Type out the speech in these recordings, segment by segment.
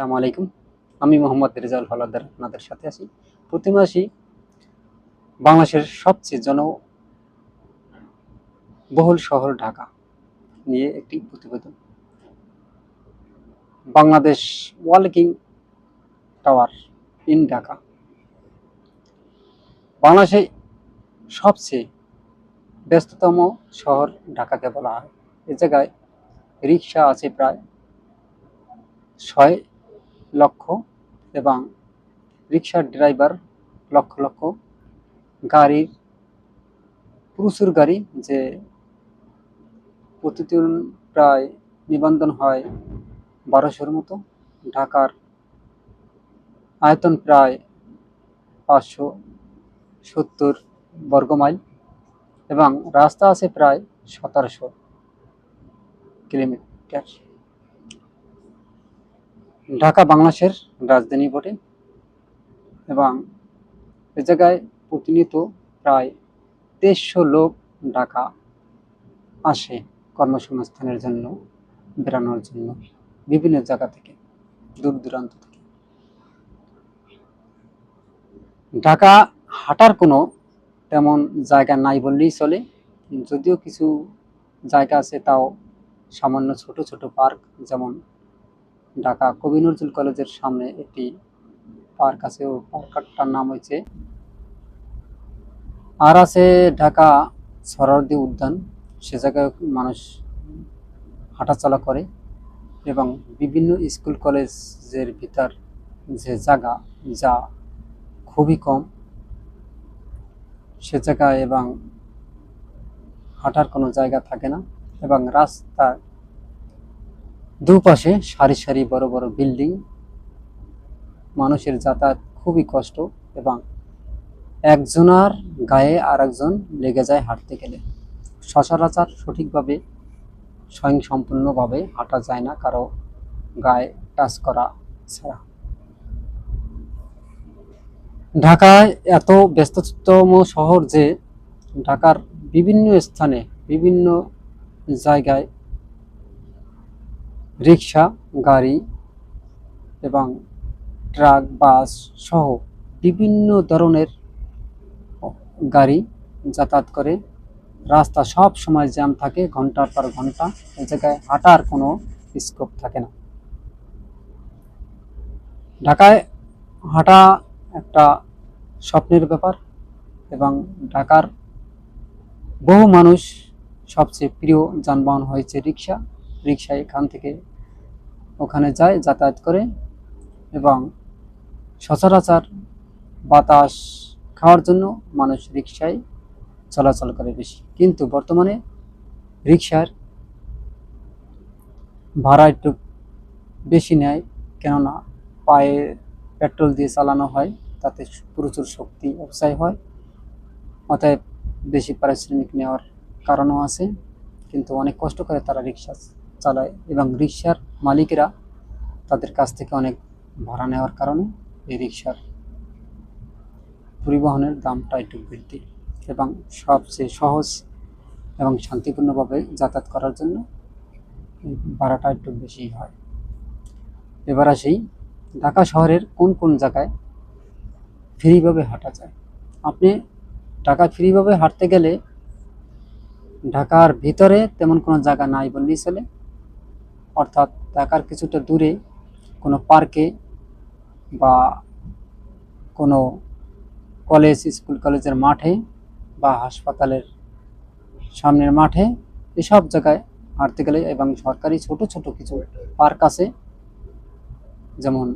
আসসালামু আলাইকুম। আমি মোহাম্মদ রেজাউল হলাদার আপনাদের সাথে আছি। প্রতি মাসেই বাংলাদেশের সবচেয়ে জন বহুল শহর ঢাকা নিয়ে একটি প্রতিবেদন। বাংলাদেশ ওয়ালকিং টাওয়ার ইন ঢাকা। বাংলাদেশে সবচেয়ে ব্যস্ততম শহর ঢাকাকে বলা হয়। এ জায়গায় রিক্সা আছে প্রায় ছয় লক্ষ এবং রিক্সার ড্রাইভার লক্ষ লক্ষ গাড়ির প্রচুর গাড়ি যে প্রতিদিন প্রায় নিবন্ধন হয় বারোশোর মতো। ঢাকার আয়তন প্রায় পাঁচশো সত্তর বর্গমাইল এবং রাস্তা আছে প্রায় সতেরোশো কিলোমিটার। ঢাকা বাংলাদেশের রাজধানী বটে। এবং এ জায়গায় প্রতিনিয়ত প্রায় তেইশশো লোক ঢাকা আসে কর্মসংস্থানের জন্য, বেড়ানোর জন্য, বিভিন্ন জায়গা থেকে, দূর দূরান্ত থেকে। ঢাকা হাঁটার কোনো তেমন জায়গা নাই বললেই চলে, যদিও কিছু জায়গা আছে তাও সামান্য ছোট ছোট পার্ক, যেমন ঢাকা কবি নজরুল কলেজের সামনে একটি পার্ক আছে। ও পার্কটার নাম হয়েছে আর আছে ঢাকা সরারদি উদ্যান। সে জায়গায় মানুষ হাঁটাচলা করে এবং বিভিন্ন স্কুল কলেজের ভিতর যে জায়গা, যা খুবই কম, সে জায়গায় এবং হাঁটার কোনো জায়গা থাকে না এবং রাস্তার দুপাশে সারি সারি বড় বড় বিল্ডিং। মানুষের যাতায়াত খুবই কষ্ট এবং একজনার গায়ে আর একজন লেগে যায় হাঁটতে গেলে। সচরাচর সঠিকভাবে স্বয়ংসম্পূর্ণভাবে হাঁটা যায় না কারও গায়ে টাচ করা ছাড়া। ঢাকায় এত ব্যস্ততম শহর যে ঢাকার বিভিন্ন স্থানে, বিভিন্ন জায়গায় রিক্সা, গাড়ি এবং ট্রাক, বাস সহ বিভিন্ন ধরনের গাড়ি যাতায়াত করে। রাস্তা সব সময় জ্যাম থাকে, ঘণ্টার পর ঘণ্টা। এই জায়গায় হাঁটার কোনো স্কোপ থাকে না। ঢাকায় হাঁটা একটা স্বপ্নের ব্যাপার এবং ঢাকার বহু মানুষ সবচেয়ে প্রিয় যানবাহন হয়েছে রিক্সা। রিক্সা এখান থেকে ওখানে যায় যাতায়াত করে এবং সচরাচর বাতাস খাওয়ার জন্য মানুষ রিক্সায় চলাচল করে বেশি। কিন্তু বর্তমানে রিক্সার ভাড়া একটু বেশি নেয়, কেননা পায়ে পেট্রোল দিয়ে চালানো হয়, তাতে প্রচুর শক্তি অপচয় হয়। অতএব বেশি পারিশ্রমিক নেওয়ার কারণও আছে, কিন্তু অনেক কষ্ট করে তারা রিক্সা চালায় এবং রিক্সার মালিকেরা তাদের কাছ থেকে অনেক ভাড়া নেওয়ার কারণে এই রিক্সার পরিবহনের দামটা একটু বৃদ্ধি এবং সবচেয়ে সহজ এবং শান্তিপূর্ণভাবে যাতায়াত করার জন্য ভাড়াটা একটু বেশি হয়। এবার আসি, ঢাকা শহরের কোন কোন জায়গায় ফ্রিভাবে হাঁটা যায়? আপনি ঢাকা ফ্রিভাবে হাঁটতে গেলে ঢাকার ভিতরে তেমন কোনো জায়গা নাই বললেই চলে। অর্থাৎ ঢাকার কিছুটা দূরে কোনো পার্কে বা কোনো কলেজ, স্কুল, কলেজের মাঠে বা হাসপাতালের সামনের মাঠে এসব জায়গায় হাঁটতে গেলে এবং সরকারি ছোট ছোট কিছু পার্ক আছে। যেমন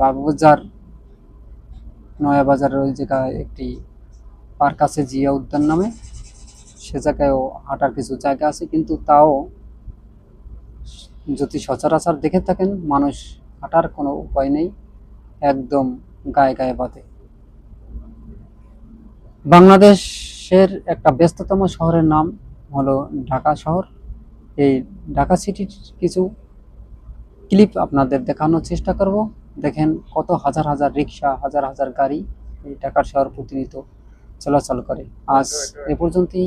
বাবুবাজার নয়া বাজারের ওই জায়গায় একটি পার্ক আছে জিয়া উদ্যান নামে। সে জায়গায়ও হাঁটার কিছু জায়গা আছে, কিন্তু তাও যদি সচরাচর দেখে থাকেন, মানুষ হাঁটার কোনো উপায় নেই, একদম গায়ে গায়ে বাঁধে। বাংলাদেশের একটা ব্যস্ততম শহরের নাম হলো ঢাকা শহর। এই ঢাকা সিটির কিছু ক্লিপ আপনাদের দেখানোর চেষ্টা করব। দেখেন কত হাজার হাজার রিক্সা হাজার হাজার গাড়ি এই ঢাকার শহর প্রতিনিয়ত চলাচল করে। আজ এ পর্যন্তই।